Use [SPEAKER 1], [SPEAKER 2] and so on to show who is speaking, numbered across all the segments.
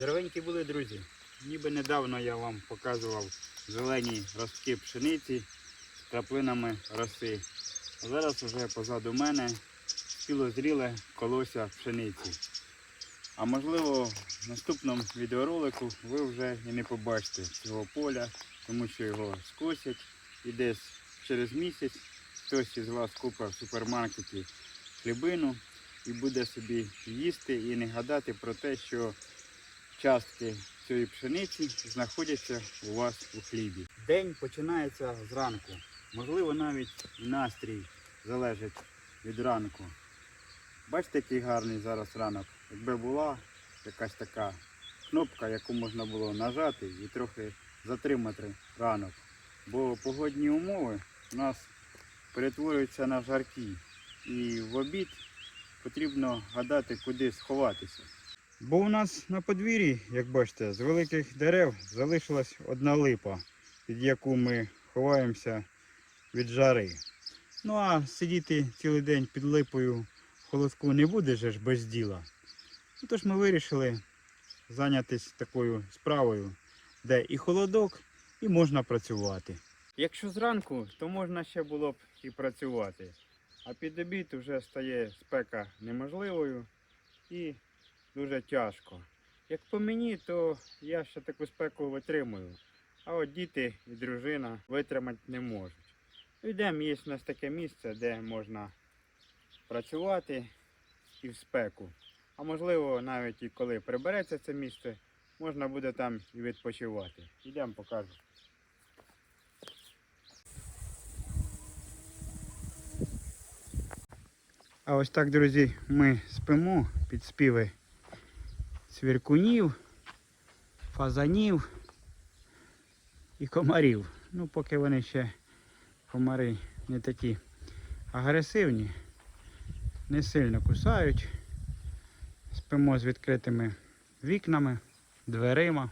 [SPEAKER 1] Здоровенькі були, друзі. Ніби недавно я вам показував зелені ростки пшениці з краплинами роси. А зараз вже позаду мене цілозріле колося пшениці. А можливо, в наступному відеоролику ви вже і не побачите цього поля, тому що його скосять і десь через місяць хтось із вас купить в супермаркеті хлібину і буде собі їсти і не гадати про те, що частки цієї пшениці знаходяться у вас у хлібі. День починається зранку. Можливо, навіть настрій залежить від ранку. Бачите, який гарний зараз ранок. Якби була якась така кнопка, яку можна було нажати і трохи затримати ранок. Бо погодні умови у нас перетворюються на жаркі. І в обід потрібно гадати, куди сховатися. Бо у нас на подвір'ї, як бачите, з великих дерев залишилась одна липа, під яку ми ховаємося від жари. Ну а сидіти цілий день під липою в холодку не буде же ж без діла. Ну, Тож ми вирішили зайнятися такою справою, де і холодок, і можна працювати. Якщо зранку, то можна ще було б і працювати. А під обід вже стає спека неможливою і дуже тяжко. Як по мені, то я ще таку спеку витримую. А от діти і дружина витримати не можуть. Йдемо, є у нас таке місце, де можна працювати і в спеку. А можливо, навіть і коли прибереться це місце, можна буде там і відпочивати. Йдемо покажу. А ось так, друзі, ми спимо під співи цвіркунів, фазанів і комарів. Ну, поки вони ще комари не такі агресивні, не сильно кусають. Спимо з відкритими вікнами, дверима.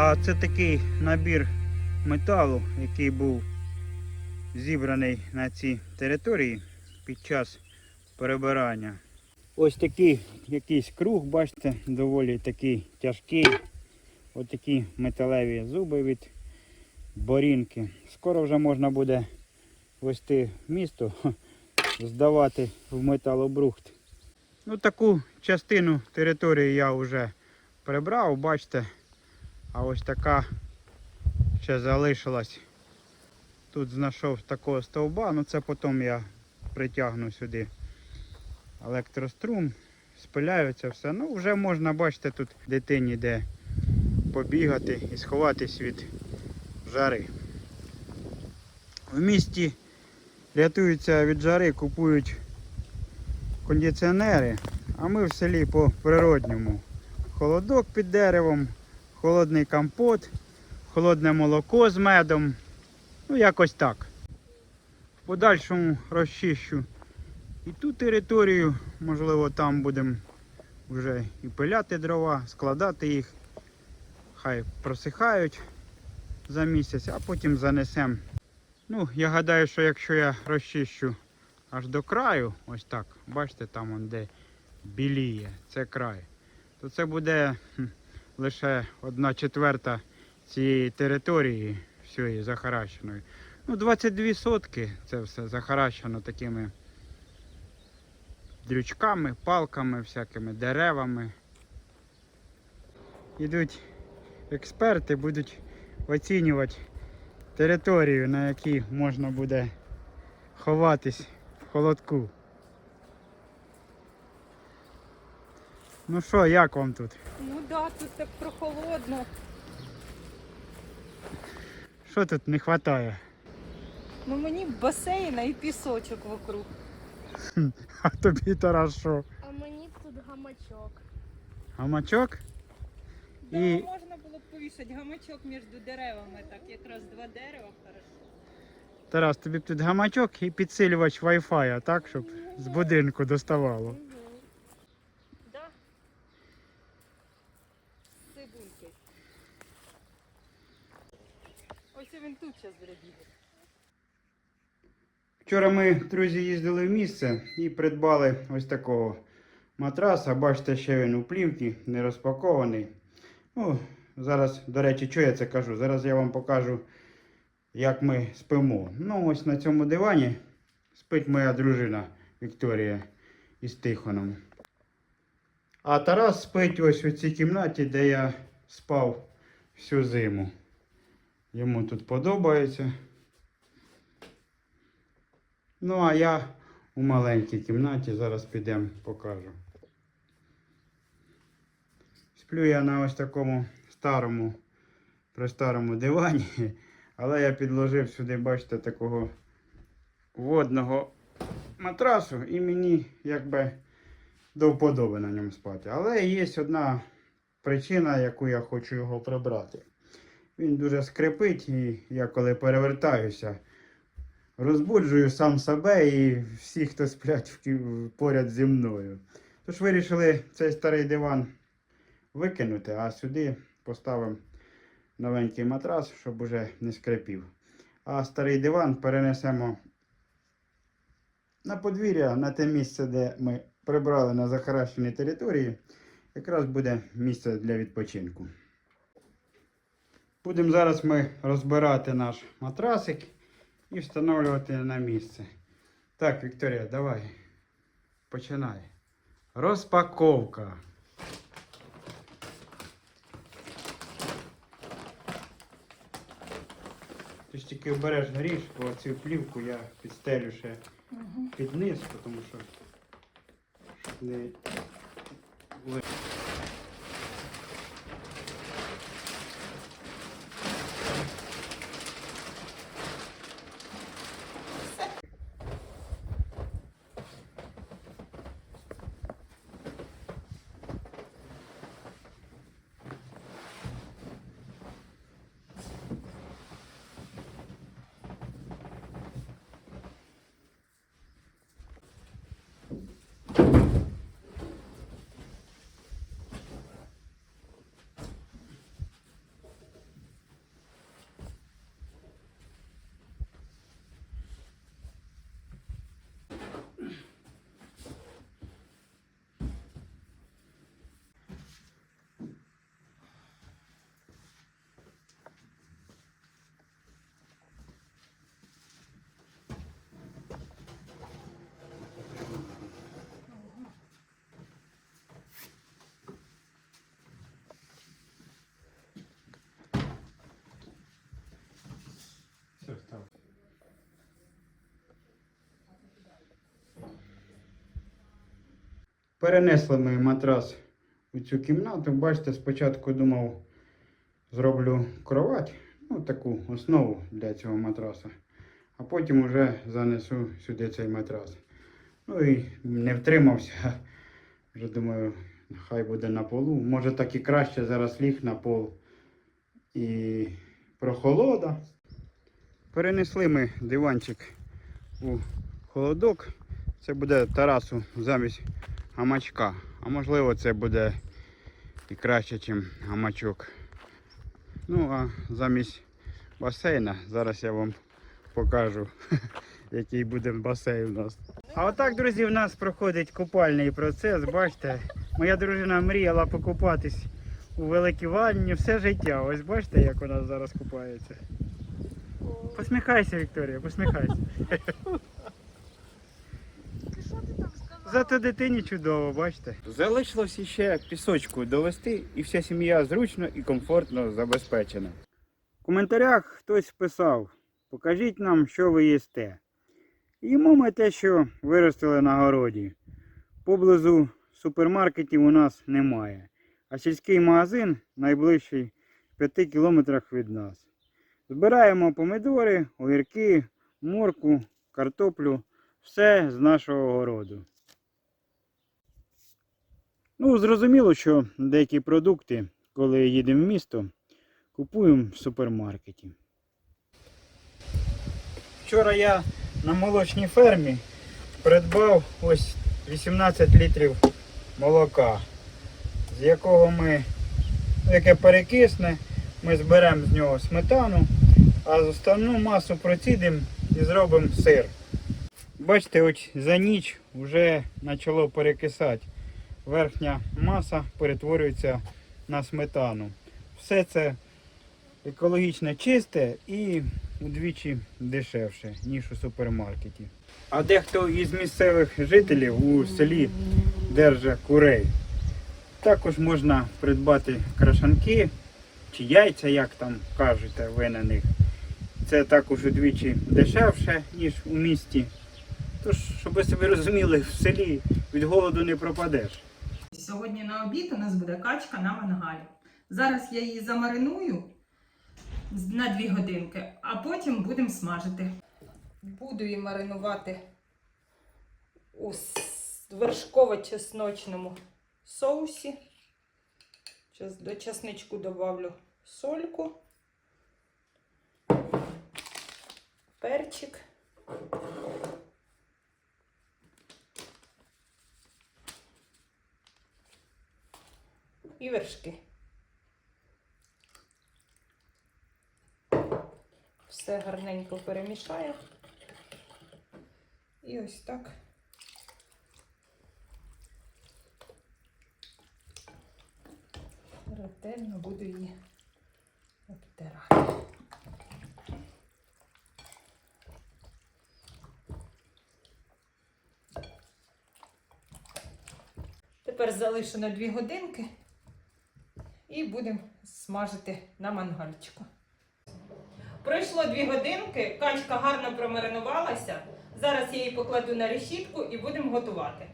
[SPEAKER 1] А це такий набір металу, який був зібраний на цій території під час перебирання. Ось такий якийсь круг, бачите, доволі такий тяжкий. Ось такі металеві зуби від борінки. Скоро вже можна буде вести місто, здавати в металобрухт. Ну, таку частину території я вже прибрав, бачите. А ось така ще залишилась. Тут знайшов такого стовба, ну це потім я притягну сюди електрострум, спиляю це все. Ну вже можна, бачите, тут дитині де побігати і сховатись від жари. В місті рятуються від жари, купують кондиціонери, а ми в селі по природньому. Холодок під деревом, холодний компот, холодне молоко з медом. Ну, якось так. В подальшому розчищу і ту територію, можливо, там будемо вже і пиляти дрова, складати їх. Хай просихають за місяць, а потім занесемо. Ну, я гадаю, що якщо я розчищу аж до краю, ось так, бачите, там де біліє, це край, то це буде лише одна четверта цієї території всієї захаращеної. Ну, 22 сотки це все захаращено такими дрючками, палками, всякими деревами. Ідуть експерти, будуть оцінювати територію, на якій можна буде ховатись в холодку. Ну що, як вам тут?
[SPEAKER 2] Ну да, тут так прохолодно.
[SPEAKER 1] Що тут не вистачає?
[SPEAKER 2] Ну мені басейна і пісочок вокруг.
[SPEAKER 1] А тобі Тарас що?
[SPEAKER 3] А мені тут гамачок.
[SPEAKER 1] Гамачок?
[SPEAKER 2] Да,
[SPEAKER 1] І-
[SPEAKER 2] можна було б повісити гамачок між деревами, так якраз два дерева хорошо.
[SPEAKER 1] Тарас, тобі б тут гамачок і підсилювач Wi-Fi, так, щоб з будинку доставало.
[SPEAKER 3] Угу.
[SPEAKER 2] Да. З Цибульки. Ось він тут зараз бігати.
[SPEAKER 1] Вчора ми, друзі, їздили в місце і придбали ось такого матраса. Бачите, ще він у плівці, не розпакований. Ну, зараз, до речі, що я це кажу? Зараз я вам покажу, як ми спимо. Ну, ось на цьому дивані спить моя дружина Вікторія із Тихоном. А Тарас спить ось у цій кімнаті, де я спав всю зиму. Йому тут подобається. Ну, а я у маленькій кімнаті зараз підемо покажу. Сплю я на ось такому старому, старому дивані, але я підложив сюди, бачите, такого водного матрасу і мені якби до вподоби на ньому спати. Але є одна причина, яку я хочу його прибрати. Він дуже скрипить, і я коли перевертаюся, розбуджую сам себе і всіх, хто сплять поряд зі мною. Тож вирішили цей старий диван викинути, а сюди поставимо новенький матрас, щоб уже не скрипів. А старий диван перенесемо на подвір'я, на те місце, де ми прибрали на захаращеній території. Якраз буде місце для відпочинку. Будемо зараз ми розбирати наш матрасик і встановлювати на місце. Так, Вікторія, давай. Починай. Розпаковка. Ти ж тільки обережно ріж, бо цю плівку я підстелю ще під низ, тому що не Перенесли ми матрас у цю кімнату. Бачите, спочатку думав, зроблю кровать, ну таку основу для цього матраса. А потім вже занесу сюди цей матрас. Ну і не втримався. Вже думаю, хай буде на полу. Може так і краще зараз ліг на пол і прохолода. Перенесли ми диванчик у холодок. Це буде Тарасу замість гамачка. А можливо це буде і краще, ніж гамачок. Ну а замість басейна зараз я вам покажу, який буде басейн у нас. А отак, друзі, в нас проходить купальний процес. Бачите, моя дружина мріяла покупатись у великій ванні все життя. Ось бачите, як вона зараз купається. Посміхайся, Вікторія, посміхайся.
[SPEAKER 3] Що ти там сказав?
[SPEAKER 1] Зато дитині чудово, бачите. Залишилось ще пісочку довести, і вся сім'я зручно і комфортно забезпечена. В коментарях хтось писав: покажіть нам, що ви їсте. Їмо ми те, що виростили на городі. Поблизу супермаркетів у нас немає, а сільський магазин найближчий в 5 кілометрах від нас. Збираємо помидори, огірки, морку, картоплю, все з нашого городу. Ну, зрозуміло, що деякі продукти, коли їдемо в місто, купуємо в супермаркеті. Вчора я на молочній фермі придбав ось 18 літрів молока, з якого ми, ну, яке перекисне, ми зберемо з нього сметану, а з основну масу процідимо і зробимо сир. Бачите, ось за ніч вже почало перекисати. Верхня маса перетворюється на сметану. Все це екологічно чисте і удвічі дешевше, ніж у супермаркеті. А дехто із місцевих жителів у селі держить курей. Також можна придбати крашанки чи яйця, як там кажете ви на них. Це також удвічі дешевше, ніж у місті. Тож, щоб ви собі розуміли, в селі від голоду не пропадеш.
[SPEAKER 2] Сьогодні на обід у нас буде качка на мангалі. Зараз я її замариную на 2 годинки, а потім будемо смажити. Буду її маринувати у вершково-чесночному соусі. До чесничку добавлю сольку, перчик. І вершки. Все гарненько перемішаю. І ось так. Ретельно буду її обтирати. Тепер залишу на 2 годинки і будемо смажити на мангальчику. Пройшло 2 годинки, качка гарно промаринувалася. Зараз я її покладу на решітку і будемо готувати.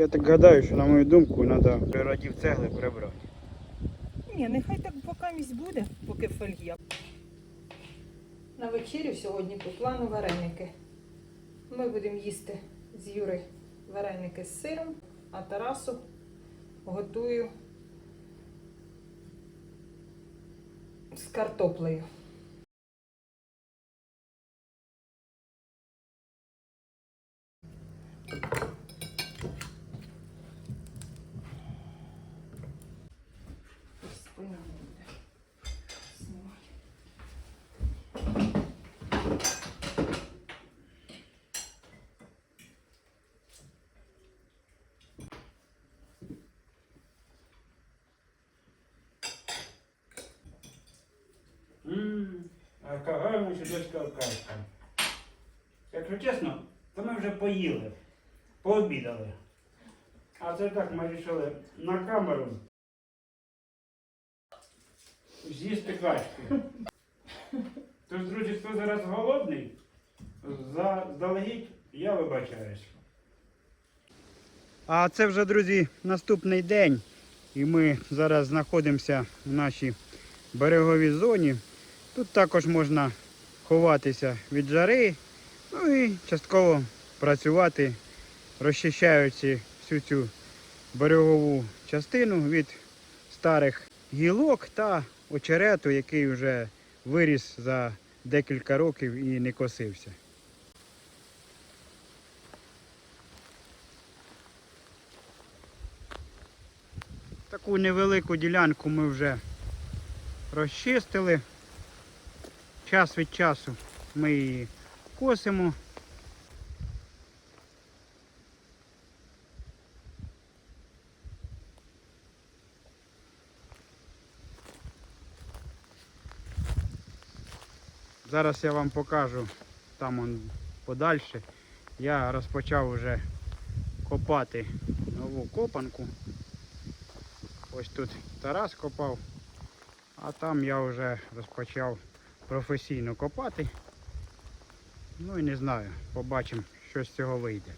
[SPEAKER 1] Я так гадаю, що на мою думку треба природів цегли прибрати.
[SPEAKER 2] Ні, нехай так поки місць буде, поки фольга. На вечерю сьогодні по плану вареники. Ми будемо їсти з Юри вареники з сиром, а Тарасу готую з картоплею. Буде.
[SPEAKER 1] Ммм, а чудочка кашка. Якщо чесно, то ми вже поїли, пообідали. А це так ми вирішили на камеру з'їсти качки. Тож, друзі, хто зараз голодний, заздалегідь я вибачаюсь. А це вже, друзі, наступний день. І ми зараз знаходимося в нашій береговій зоні. Тут також можна ховатися від жари, ну і частково працювати, розчищаючи всю цю берегову частину від старих гілок та очерету, який вже виріс за декілька років і не косився. Таку невелику ділянку ми вже розчистили. Час від часу ми її косимо. Зараз я вам покажу там он подальше. Я розпочав вже копати нову копанку. Ось тут Тарас копав, а там я вже розпочав професійно копати. Ну і не знаю, побачимо, що з цього вийде.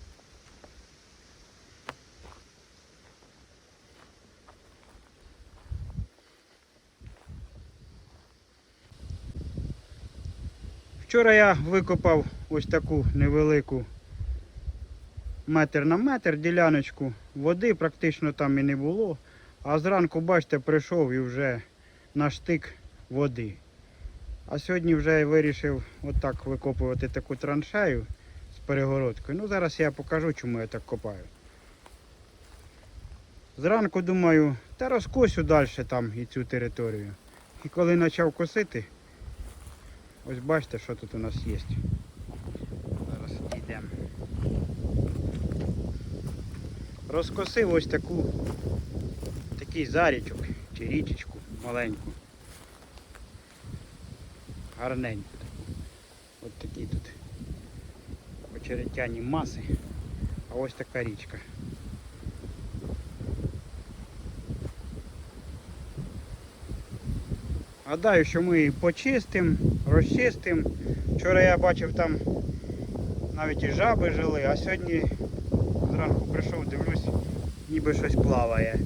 [SPEAKER 1] Вчора я викопав ось таку невелику метр на метр діляночку. Води практично там і не було. А зранку, бачите, прийшов і вже на штик води. А сьогодні вже вирішив отак викопувати таку траншею з перегородкою. Ну зараз я покажу, чому я так копаю. Зранку думаю, та розкосю далі там і цю територію. І коли почав косити, ось бачите, що тут у нас є. Зараз йдемо. Розкосив ось таку такий зарічок чи річечку маленьку. Гарненьку таку. Ось такі тут очеретяні маси. А ось така річка. Гадаю, що ми її почистимо, розчистимо. Вчора я бачив там навіть і жаби жили, а сьогодні зранку прийшов, дивлюсь, ніби щось плаває.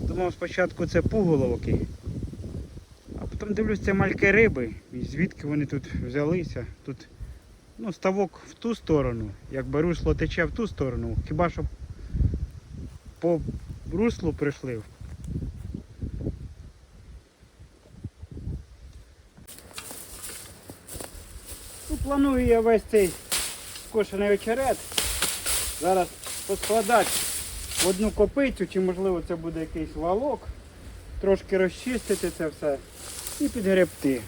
[SPEAKER 1] Думав спочатку це пуголовки, а потім дивлюсь, це мальки риби. І звідки вони тут взялися. Тут ну, ставок в ту сторону, якби русло тече в ту сторону, хіба що по руслу прийшли. Планую я весь цей скошений очерет зараз поскладати в одну копицю, чи можливо це буде якийсь валок, трошки розчистити це все і підгребти.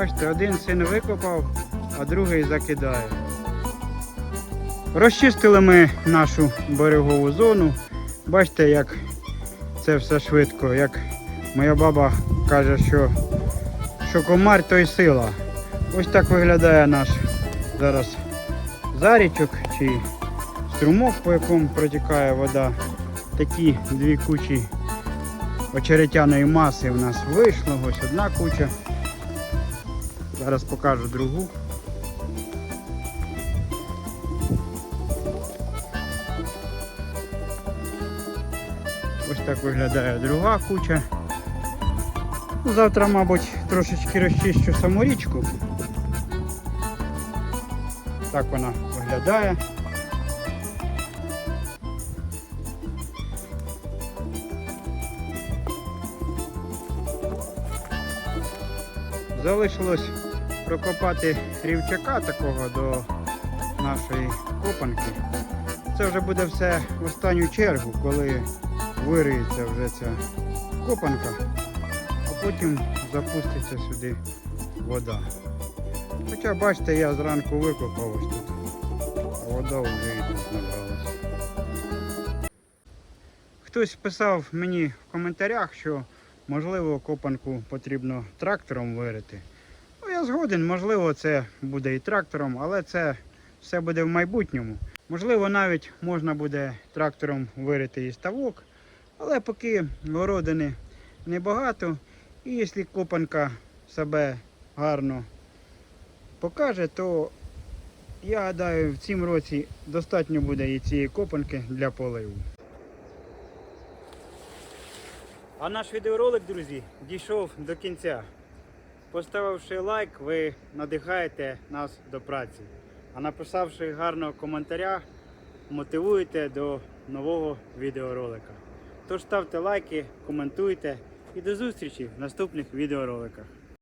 [SPEAKER 1] Бачите, один син викопав, а другий закидає. Розчистили ми нашу берегову зону. Бачите, як це все швидко, як моя баба каже, що, що комар то й сила. Ось так виглядає наш зараз зарічок чи струмок, по якому протікає вода. Такі дві кучі очеретяної маси в нас вийшло. Ось одна куча. Зараз покажу другу. Ось так виглядає друга куча. Ну, Завтра, мабуть, трошечки розчищу саму річку. Так вона виглядає. Залишилось прокопати рівчака такого до нашої копанки. Це вже буде все в останню чергу, коли вириється вже ця копанка, а потім запуститься сюди вода. Хоча бачите, я зранку викопав ось тут, а вода вже і тут набралась. Хтось писав мені в коментарях, що можливо копанку потрібно трактором вирити. Згоден, можливо, це буде і трактором, але це все буде в майбутньому. Можливо, навіть можна буде трактором вирити і ставок, але поки городини небагато. І якщо копанка себе гарно покаже, то я гадаю, в цім році достатньо буде і цієї копанки для поливу. А наш відеоролик, друзі, дійшов до кінця. Поставивши лайк, ви надихаєте нас до праці. А написавши гарного коментаря, мотивуєте до нового відеоролика. Тож ставте лайки, коментуйте і до зустрічі в наступних відеороликах.